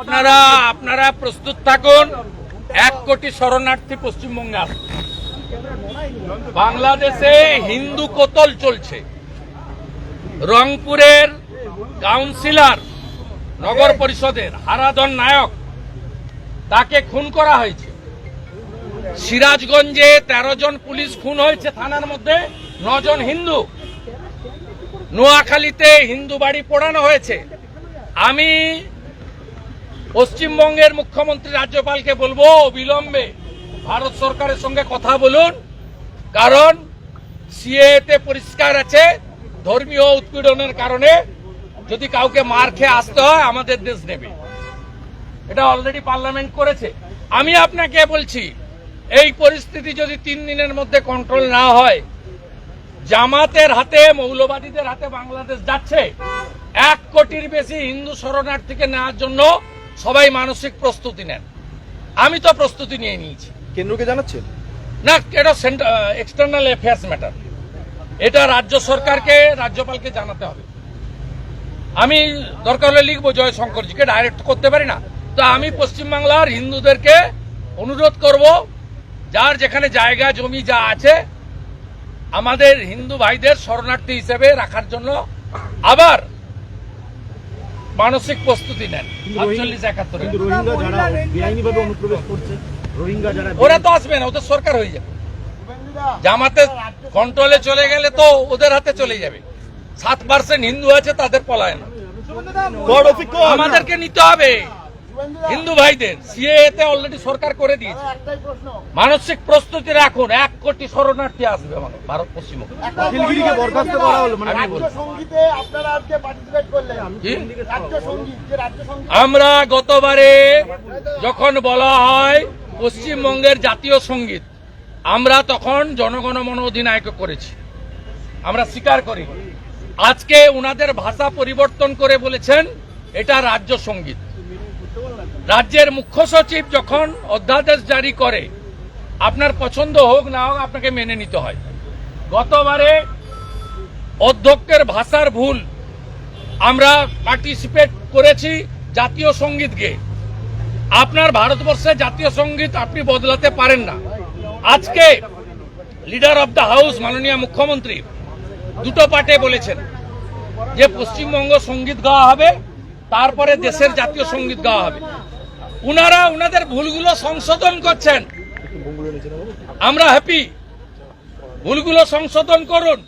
আপনারা আপনারা প্রস্তুত থাকুন। এক কোটি শরণার্থী পশ্চিমবঙ্গে বাংলাদেশে হিন্দু কোতল চলছে। রংপুরের কাউন্সিলর, নগর পরিষদের হারাধন নায়ক, তাকে খুন করা হয়েছে। সিরাজগঞ্জে তেরো জন পুলিশ খুন হয়েছে থানার মধ্যে নজন হিন্দু। নোয়াখালীতে হিন্দু বাড়ি পোড়ানো হয়েছে। আমি পশ্চিমবঙ্গের মুখ্যমন্ত্রী রাজ্যপালকে বলব অবিলম্বে ভারত সরকারের সঙ্গে কথা বলুন। কারণ সিএতে পরিষ্কার আছে, ধর্মীয় উৎপীড়নের কারণে যদি কাউকে মার খেয়ে আসতে হয়, আমাদের দেশ নেবে। এটা অলরেডি পার্লামেন্ট করেছে। আমি আপনাকে বলছি, এই পরিস্থিতি যদি তিন দিনের মধ্যে কন্ট্রোল না হয়, জামাতের হাতে, মৌলবাদীদের হাতে বাংলাদেশ যাচ্ছে। এক কোটির বেশি হিন্দু শরণার্থীকে নেওয়ার জন্য সবাই মানসিক প্রস্তুতি নেন। আমি তো প্রস্তুতি নিয়ে নিয়েছি। কেন্দ্রকে জানাচ্ছেন না এটা এক্সটার্নাল অ্যাফেয়ার্স ম্যাটার এটা রাজ্য সরকারকে রাজ্যপালকে জানাতে হবে। আমি দরকার হলে লিখব জয় শঙ্করজিকে ডাইরেক্ট করতে পারি না। তো আমি পশ্চিমবাংলার হিন্দুদেরকে অনুরোধ করব যার যেখানে জায়গা জমি যা আছে আমাদের হিন্দু ভাইদের শরণার্থী হিসেবে রাখার জন্য আবার মানসিক প্রস্তুতি নেন। আটচল্লিশ একাত্তরে। কিন্তু রোহিঙ্গা যারা বেআইনিভাবে অনুপ্রবেশ করছে রোহিঙ্গা যারা ওরা তো আসবে না ওদের সরকার হয়ে যাবে। জামাতে কন্ট্রোলে চলে গেলে তো ওদের হাতে চলে যাবে। সাত পার্সেন্ট হিন্দু আছে তাদের পলায়ন। আমাদেরকে নিতে হবে। হিন্দু ভাইদের সিএতে অলরেডি সরকার করে দিয়েছে। মানসিক প্রস্তুতি রাখুন এক কোটি শরণার্থী আসবে আমাদের ভারত পশ্চিমবঙ্গ। শিলগিরিকে বরখাস্ত করা হলো মানে আমি বলছি। সঙ্গীতে আপনারা আজকে পার্টিসিপেট করলেন। কি? রাজ্য সংগীত যে রাজ্য সংগীত আমরা গতবারে যখন বলা হয় পশ্চিমবঙ্গের জাতীয় সংগীত আমরা তখন জনগণমন অধিনায়ক করেছি। আমরা স্বীকার করি। আজকে উনাদের ভাষা পরিবর্তন করে বলেছেন এটা রাজ্য সংগীত। রাজ্যের মুখ্য সচিব যখন অধ্যাদেশ জারি করে, আপনার পছন্দ হোক না হোক আপনাকে মেনে নিতে হয়। গতবারে অধ্যক্ষের ভাষার ভুল আমরা পার্টিসিপেট করেছি জাতীয় সংগীত গেয়ে আপনার ভারতবর্ষে জাতীয় সংগীত আপনি বদলাতে পারেন না। আজকে লিডার অব দ্য হাউস মাননীয় মুখ্যমন্ত্রী, দুটো পার্টে বলেছেন যে পশ্চিমবঙ্গ সংগীত গাওয়া হবে, তারপরে দেশের জাতীয় সংগীত গাওয়া হবে। উনারা উনাদের ভুলগুলো সংশোধন করছেন। আমরা হ্যাপি ভুলগুলো সংশোধন করুন।